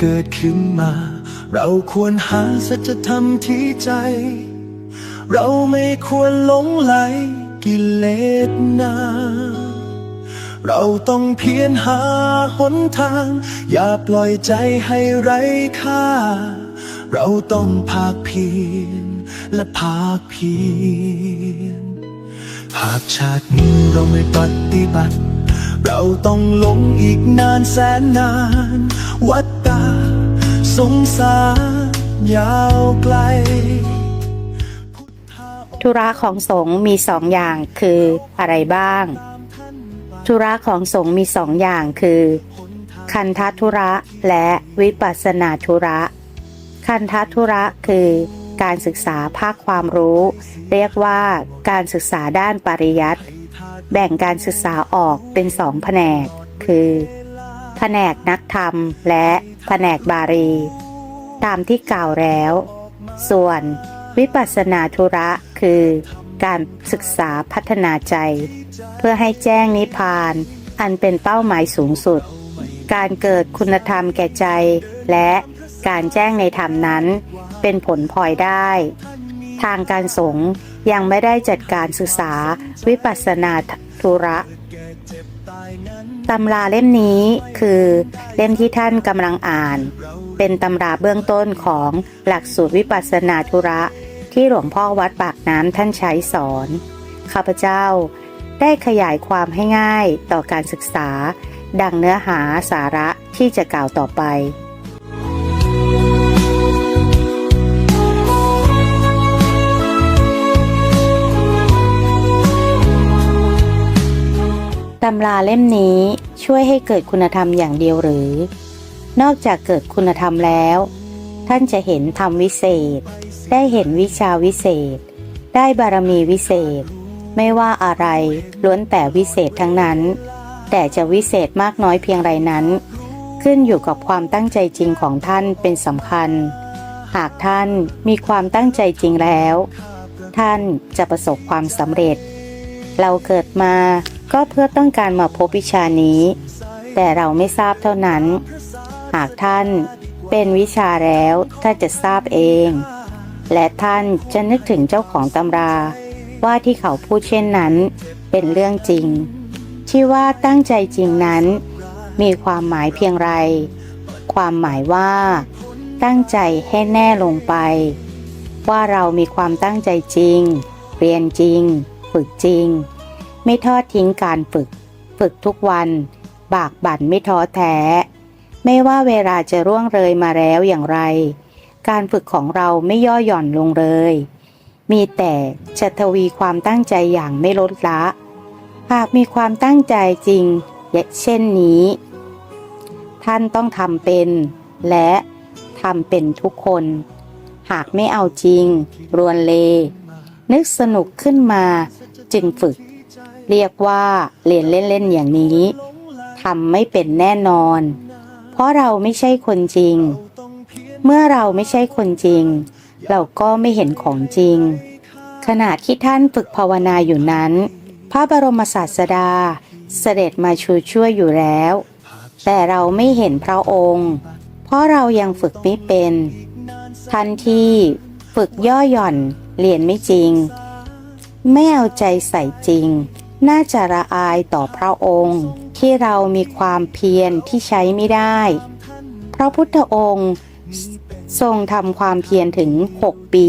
เกิดขึ้นมา เราควรหาสัจธรรมที่ใจ เราไม่ควรหลงไหลกิเลสนาเราต้องเพียรหาหนทาง อย่าปล่อยใจให้ไร้ค่า เราต้องภาคเพียรและภาคเพียรหากชาตินี้เราไม่ปฏิบัติ เราต้องหลงอีกนานแสนนาน วัฏ ตา สงสารยาวไกล ธุระของสงฆ์มีสองอย่างคืออะไรบ้าง ธุระของสงฆ์มีสองอย่างคือ คันทธุระและวิปัสนาธุระ คันทธุระคือการศึกษาภาคความรู้ เรียกว่าการศึกษาด้านปริยัติแบ่งการศึกษาออกเป็นสองแผนก คือ แผนกนักธรรมและแผนกบาลี ตามที่กล่าวแล้ว ส่วนวิปัสสนาธุระคือการศึกษาพัฒนาใจ เพื่อให้แจ้งนิพพานอันเป็นเป้าหมายสูงสุด การเกิดคุณธรรมแก่ใจ และการแจ้งในธรรมนั้น เป็นผลพลอยได้ ทางการสงฆ์ยังไม่ได้จัดการศึกษาวิปัสสนาธุระ ตำราเล่มนี้คือเล่มที่ท่านกำลังอ่าน เป็นตำราเบื้องต้นของหลักสูตรวิปัสสนาธุระ ที่หลวงพ่อวัดปากน้ำท่านใช้สอน ข้าพเจ้าได้ขยายความให้ง่ายต่อการศึกษา ดังเนื้อหาสาระที่จะกล่าวต่อไปตำราเล่มนี้ ช่วยให้เกิดคุณธรรมอย่างเดียวหรือ นอกจากเกิดคุณธรรมแล้ว ท่านจะเห็นธรรมวิเศษ ได้เห็นวิชาวิเศษ ได้บารมีวิเศษ ไม่ว่าอะไรล้วนแต่วิเศษทั้งนั้น แต่จะวิเศษมากน้อยเพียงไรนั้น ขึ้นอยู่กับความตั้งใจจริงของท่านเป็นสำคัญ หากท่านมีความตั้งใจจริงแล้ว ท่านจะประสบความสำเร็จ เราเกิดมา ก็เพื่อต้องการมาพบวิชานี้ แต่เราไม่ทราบเท่านั้น หากท่านเป็นวิชาแล้วท่านจะทราบเอง และท่านจะนึกถึงเจ้าของตำราว่าที่เขาพูดเช่นนั้นเป็นเรื่องจริง ที่ว่าตั้งใจจริงนั้น มีความหมายเพียงไร ความหมายว่า ตั้งใจให้แน่ลงไป ว่าเรามีความตั้งใจจริง เรียนจริง ฝึกจริง ไม่ทอดทิ้งการฝึก ฝึกทุกวัน บากบั่นไม่ท้อแท้ ไม่ว่าเวลาจะร่วงเลยมาแล้วอย่างไร การฝึกของเราไม่ย่อหย่อนลงเลย มีแต่จะทวีความตั้งใจอย่างไม่ลดละ หากมีความตั้งใจจริงเช่นนี้ ท่านต้องทำเป็น และทำเป็นทุกคน หากไม่เอาจริง รวนเล นึกสนุกขึ้นมาจึงฝึก เรียกว่าเรียนเล่นๆอย่างนี้ทำไม่เป็นแน่นอน เพราะเราไม่ใช่คนจริง เมื่อเราไม่ใช่คนจริง เราก็ไม่เห็นของจริง ขณะที่ท่านฝึกภาวนาอยู่นั้น พระบรมศาสดาเสด็จมาชูช่วยอยู่แล้ว แต่เราไม่เห็นพระองค์ เพราะเรายังฝึกไม่เป็นทันที่ฝึกย่อหย่อนเรียนไม่จริง ไม่เอาใจใส่จริง น่าจะระอายต่อพระองค์ ที่เรามีความเพียรที่ใช้ไม่ได้ พระพุทธองค์ทรงทำความเพียรถึง 6 ปี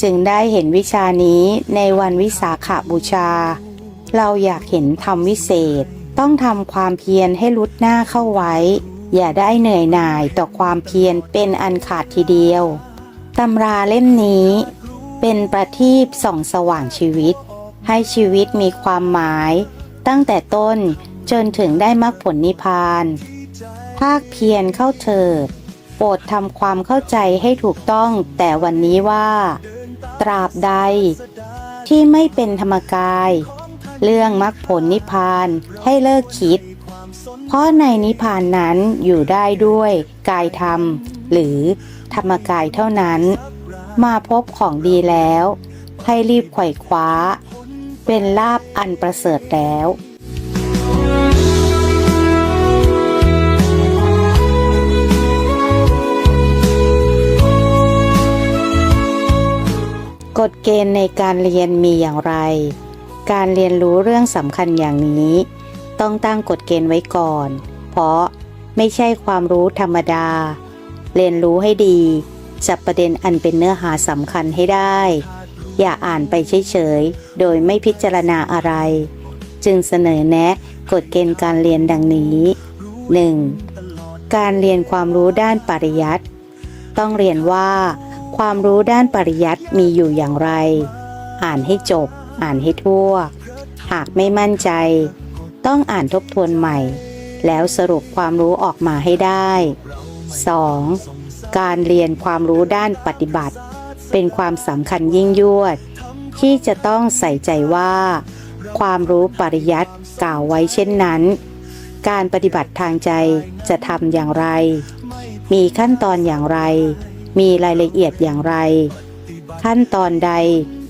จึงได้เห็นวิชานี้ในวันวิสาขาบูชา เราอยากเห็นธรรมวิเศษ ต้องทำความเพียรให้ลุดหน้าเข้าไว้ อย่าได้เหนื่อยหน่ายต่อความเพียรเป็นอันขาดทีเดียวตำราเล่มนี้เป็นประทีปส่องสว่างชีวิต ให้ชีวิตมีความหมาย ตั้งแต่ต้นจนถึงได้มรรคผลนิพพาน ภาคเพียรเข้าเถิด โปรดทำความเข้าใจให้ถูกต้องแต่วันนี้ว่า ตราบใด ที่ไม่เป็นธรรมกาย เรื่องมรรคผลนิพพานให้เลิกคิด เพราะในนิพพานนั้นอยู่ได้ด้วยกายธรรม หรือธรรมกายเท่านั้น มาพบของดีแล้ว ให้รีบไขว่คว้า เป็นลาบอันประเสริฐแล้วกฎเกณฑ์ในการเรียนมีอย่างไร การเรียนรู้เรื่องสำคัญอย่างนี้ ต้องตั้งกฎเกณฑ์ไว้ก่อน เพราะไม่ใช่ความรู้ธรรมดา เรียนรู้ให้ดี จับประเด็นอันเป็นเนื้อหาสำคัญให้ได้ อย่าอ่านไปเฉยๆ โดยไม่พิจารณาอะไร จึงเสนอแนะกฎเกณฑ์การเรียนดังนี้ 1. การเรียนความรู้ด้านปริยัติต้องเรียนว่า ความรู้ด้านปริยัติมีอยู่อย่างไร อ่านให้จบ อ่านให้ทั่ว หากไม่มั่นใจ ต้องอ่านทบทวนใหม่ แล้วสรุปความรู้ออกมาให้ได้ 2. การเรียนความรู้ด้านปฏิบัติ เป็นความสำคัญยิ่งยวด ที่จะต้องใส่ใจว่า ความรู้ปริยัติกล่าวไว้เช่นนั้น การปฏิบัติทางใจจะทำอย่างไร มีขั้นตอนอย่างไร มีรายละเอียดอย่างไร ขั้นตอนใด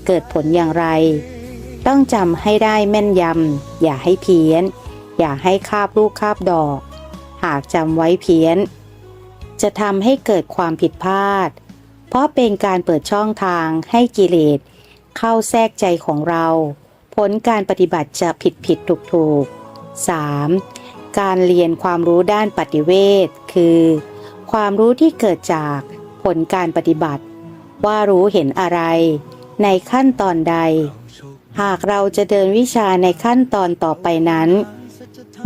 เกิดผลอย่างไร ต้องจำให้ได้แม่นยำอย่าให้เพี้ยน อย่าให้คาบลูกคาบดอก หากจำไว้เพี้ยน จะทำให้เกิดความผิดพลาด เพราะเป็นการเปิดช่องทางให้กิเลสเข้าแทรกใจของเรา ผลการปฏิบัติจะผิดผิดถูกถูก 3. การเรียนความรู้ด้านปฏิเวทคือ ความรู้ที่เกิดจากผลการปฏิบัติ ว่ารู้เห็นอะไร ในขั้นตอนใด หากเราจะเดินวิชาในขั้นตอนต่อไปนั้น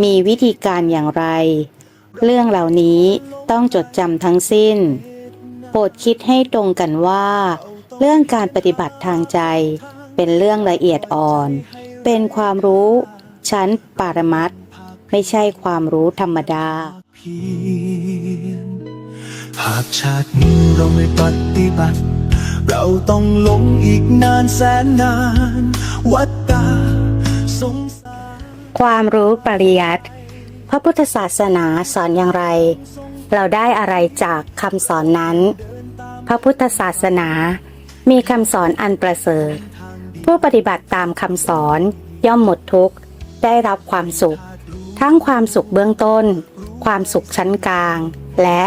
มีวิธีการอย่างไร เรื่องเหล่านี้ต้องจดจำทั้งสิ้น ปรดคิดให้ตรงกันว่า เรื่องการปฏิบัติทางใจ เป็นเรื่องละเอียดอ่อน เป็นความรู้ชั้นปารมัตถ์ไม่ใช่ความรู้ธรรมดาเพียงหากชาตินี้เราไม่ปฏิบัติ เราต้องหลงอีกนานแสนนาน วัฏตาสงสารความรู้ปริยัติพระพุทธศาสนาสอนอย่างไร เราได้อะไรจากคำสอนนั้น พระพุทธศาสนา มีคำสอนอันประเสริฐ ผู้ปฏิบัติตามคำสอนย่อมหมดทุกข์ ได้รับความสุข ทั้งความสุขเบื้องต้น ความสุขชั้นกลาง และ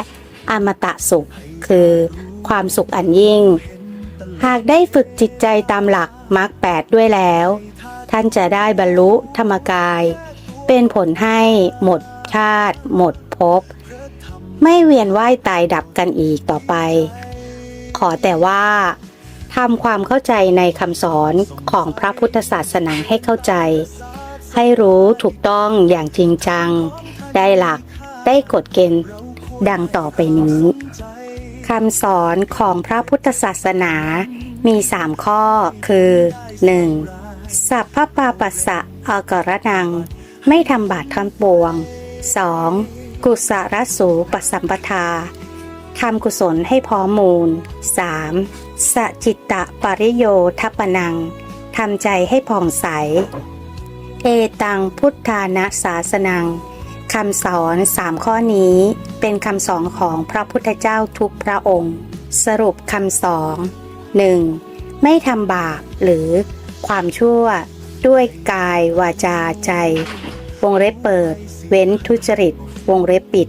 อมตะสุข คือความสุขอันยิ่ง หากได้ฝึกจิตใจตามหลักมรรคแปดด้วยแล้ว ท่านจะได้บรรลุธรรมกาย เป็นผลให้หมดชาติ หมดภพ ไม่เวียนว่ายตายดับกันอีกต่อไป ขอแต่ว่าทำความเข้าใจในคำสอนของพระพุทธศาสนาให้เข้าใจ ให้รู้ถูกต้องอย่างจริงจัง ได้หลักได้กฎเกณฑ์ดังต่อไปนี้คำสอนของพระพุทธศาสนามีสามข้อคือ 1. สัพพปาปัสสะอากรนัง ไม่ทำบาปทั้งปวง 2. กุศลสูปสัมปทาทำกุศลให้พอมูล 3. สจิตตะปริโยทัปปนังทำใจให้ผ่องใส เอตังพุทธานะศาสนังคำสอนสามข้อนี้เป็นคำสอนของพระพุทธเจ้าทุกพระองค์ สรุปคำสอน 1. ไม่ทำบาปหรือความชั่วด้วยกายวาจาใจ วงเล็บเปิด เว้นทุจริต วงเล็บปิด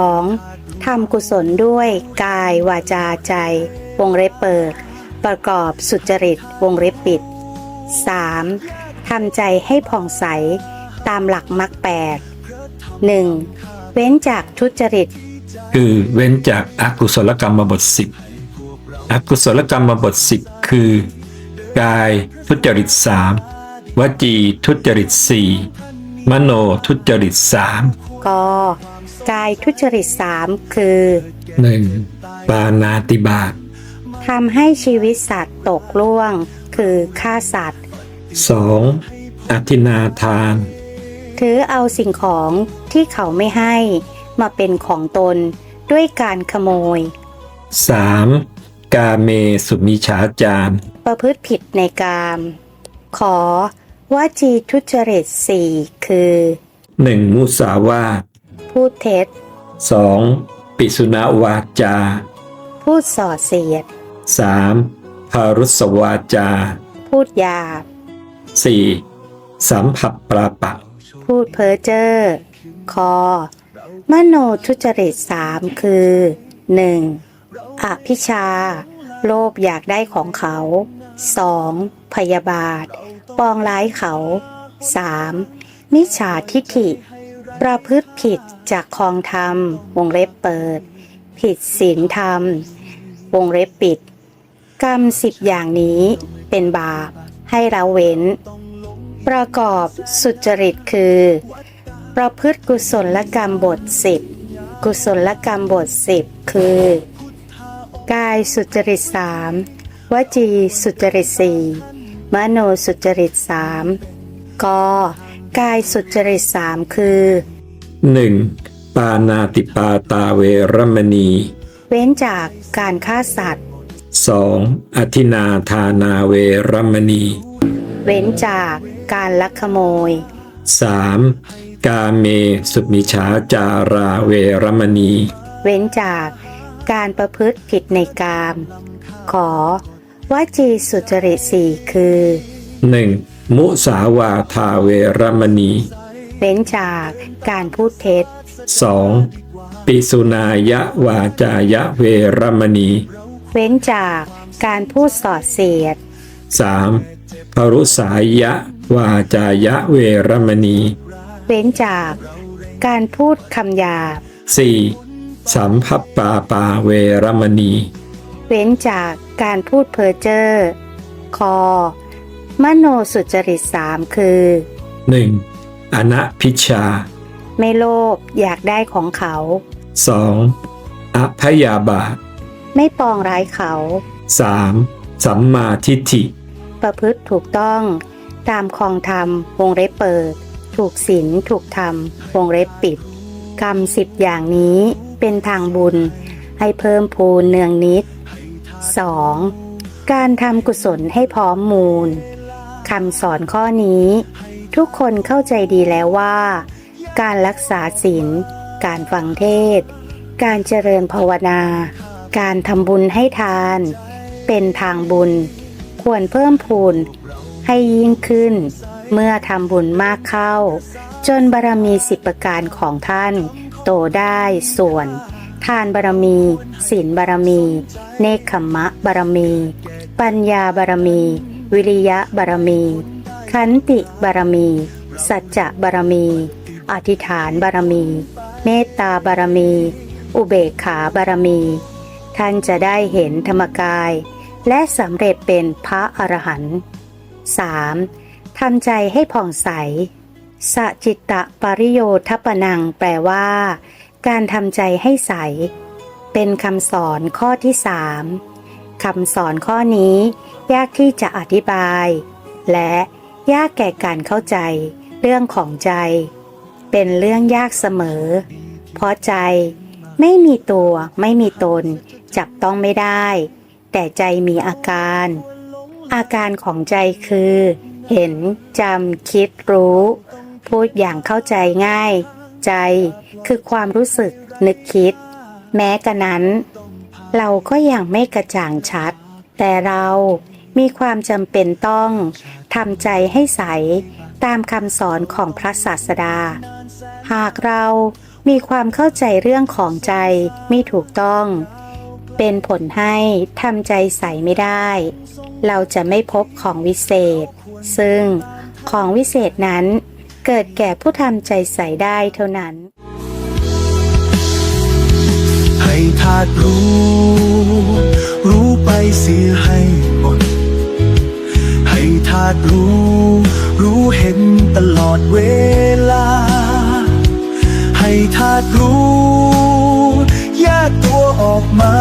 2. ทำกุศลด้วยกายวาจาใจ วงเล็บเปิด ประกอบสุจริต วงเล็บปิด 3. ทำใจให้ผ่องใสตามหลักมรรคแปด 1. เว้นจากทุจริต คือเว้นจากอากุศลกรรมบทสิบอกุศลกรรมบทสิบคือ กายทุจริตสามวจีทุจริตสี่มโนทุจริตสาม กกายทุจริตสามคือหนึ่งปานาติบาตทำให้ชีวิตสัตว์ตกล่วง คือฆ่าสัตว์สองอธินาทาน ถือเอาสิ่งของที่เขาไม่ให้มาเป็นของตนด้วยการขโมยสามกาเมสุมิฉาจารประพฤติผิดในกาม ขอวจีทุจริตสี่คือ หนึ่งมุสาวาท พูดเท็จสองปิสุณวาจา พูดส่อเสียดสามพารุสวาจา พูดหยาบสี่สัมผัสปราปะ พูดเพ้อเจ้อคอ มโนทุจริตสามคือ 1. อภิชา โลภอยากได้ของเขา 2. พยาบาท ปองร้ายเขา 3. มิจฉาทิฐิ ประพฤติผิดจากคองธรรม วงเล็บเปิด ผิดศีลธรรม วงเล็บปิด กรรมสิบอย่างนี้เป็นบาปให้เราเว้น ประกอบสุจริตคือ ประพฤติกุศลกรรมบทสิบกุศลกรรมบทสิบคือกายสุจริตสามวจีสุจริตสี่มโนสุจริตสามก กายสุจริตสามคือ 1. ปานาติปาตาเวรมณี เว้นจากการฆ่าสัตว์ 2. อธินาทานาเวรมณี เว้นจากการลักขโมย 3. กาเมสุมิชาจาราเวรมณี เว้นจากการประพฤติผิดในกาม ขอวจีสุจริตสี่คือ 1. มุสาวาทาเวรมณี เว้นจากการพูดเท็จ 2. ปิสุนายะวาจายะเวรมณี เว้นจากการพูดสอดเสียด 3. ปรุสายะวาจายะเวรมณี เว้นจากการพูดคำหยาบ 4. สัมภัปปาปาเวรมณี เว้นจากการพูดเพ้อเจ้อคอ มโนสุจริตสามคือ 1. อนัพิชชา ไม่โลภอยากได้ของเขา 2. อพยาบาท ไม่ปองร้ายเขา 3. สัมมาทิฏฐิ ประพฤติถูกต้อง ตามคองธรรม วงเล็บเปิด ถูกศีลถูกธรรม วงเล็บปิด กรรมสิบอย่างนี้เป็นทางบุญ ให้เพิ่มพูนเนืองนิด 2. การทำกุศลให้พร้อมมูล คำสอนข้อนี้ ทุกคนเข้าใจดีแล้วว่า การรักษาศีลการฟังเทศ การเจริญภาวนา การทำบุญให้ทาน เป็นทางบุญ ควรเพิ่มพูนให้ยิ่งขึ้น เมื่อทำบุญมากเข้า จนบารมีสิบประการของท่าน โตได้ส่วน ทานบารมีศีลบารมี เนคขมะบารมี ปัญญาบารมี วิริยะบารมี ขันติบารมี สัจจะบารมี อธิษฐานบารมี เมตตาบารมี อุเบกขาบารมี ท่านจะได้เห็นธรรมกาย และสำเร็จเป็นพระอรหันต์ 3. ทำใจให้ผ่องใสสจิตตะปริโยทปนังแปลว่า การทำใจให้ใส เป็นคำสอนข้อที่สาม คำสอนข้อนี้ ยากที่จะอธิบาย และยากแก่การเข้าใจ เรื่องของใจ เป็นเรื่องยากเสมอ เพราะใจไม่มีตัวไม่มีตน จับต้องไม่ได้ แต่ใจมีอาการ อาการของใจคือ เห็นจำคิดรู้ พูดอย่างเข้าใจง่าย ใจคือความรู้สึกนึกคิด แม้กระนั้น เราก็ยังไม่กระจ่างชัด แต่เรามีความจำเป็นต้องทำใจให้ใสตามคำสอนของพระศาสดา หากเรามีความเข้าใจเรื่องของใจไม่ถูกต้อง เป็นผลให้ทำใจใสไม่ได้ เราจะไม่พบของวิเศษ ซึ่งของวิเศษนั้นเกิดแก่ผู้ทำใจใสได้เท่านั้น ให้ธาตุรู้ รู้ไปเสียให้หมด ให้ธาตุรู้ รู้เห็นตลอดเวลา ให้ธาตุรู้แยกตัวออกมา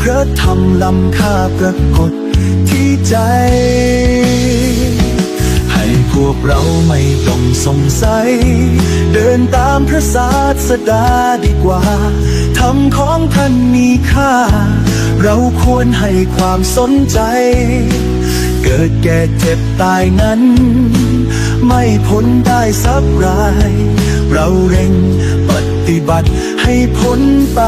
พระธรรมลำค่าปรากฏที่ใจ พวกเราไม่ต้องสงสัย เดินตามพระศาสดาดีกว่าธรรมของท่านมีค่า เราควรให้ความสนใจ เกิดแก่เจ็บตายนั้น ไม่พ้นได้สักราย เราเร่งปฏิบัติให้พ้นไป